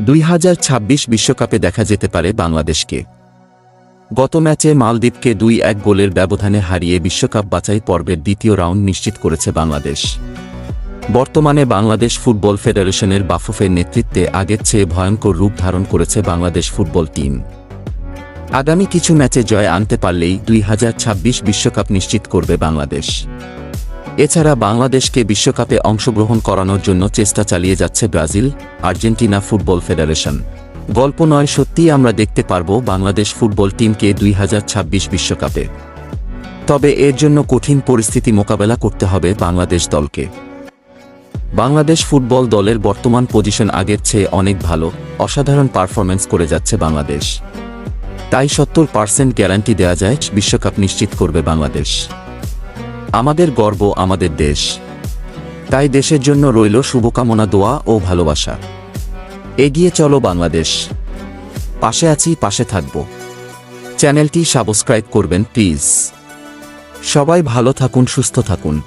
দুই বিশ্বকাপে দেখা যেতে পারে বাংলাদেশকে। গত ম্যাচে মালদ্বীপকে দুই এক গোলের ব্যবধানে হারিয়ে বিশ্বকাপ বাছাই পর্বের দ্বিতীয় রাউন্ড নিশ্চিত করেছে বাংলাদেশ। বর্তমানে বাংলাদেশ ফুটবল ফেডারেশনের বাফুফের নেতৃত্বে আগের চেয়ে ভয়ঙ্কর রূপ ধারণ করেছে বাংলাদেশ ফুটবল টিম। আগামী কিছু ম্যাচে জয় আনতে পারলেই দুই বিশ্বকাপ নিশ্চিত করবে বাংলাদেশ। এছাড়া বাংলাদেশকে বিশ্বকাপে অংশগ্রহণ করানোর জন্য চেষ্টা চালিয়ে যাচ্ছে ব্রাজিল, আর্জেন্টিনা ফুটবল ফেডারেশন। গল্প নয়, সত্যিই আমরা দেখতে পারব বাংলাদেশ ফুটবল টিমকে দুই হাজার বিশ্বকাপে। তবে এর জন্য কঠিন পরিস্থিতি মোকাবেলা করতে হবে বাংলাদেশ দলকে। বাংলাদেশ ফুটবল দলের বর্তমান পজিশন আগের চেয়ে অনেক ভালো, অসাধারণ পারফরম্যান্স করে যাচ্ছে বাংলাদেশ। তাই সত্তর পার্সেন্ট গ্যারান্টি দেওয়া যায়, বিশ্বকাপ নিশ্চিত করবে বাংলাদেশ। আমাদের গর্ব আমাদের দেশ। তাই দেশের জন্য রইল শুভকামনা, দোয়া ও ভালোবাসা। এগিয়ে চলো বাংলাদেশ। পাশে আছি, পাশে থাকব। চ্যানেলটি সাবস্ক্রাইব করবেন, প্লিজ। সবাই ভালো থাকুন, সুস্থ থাকুন।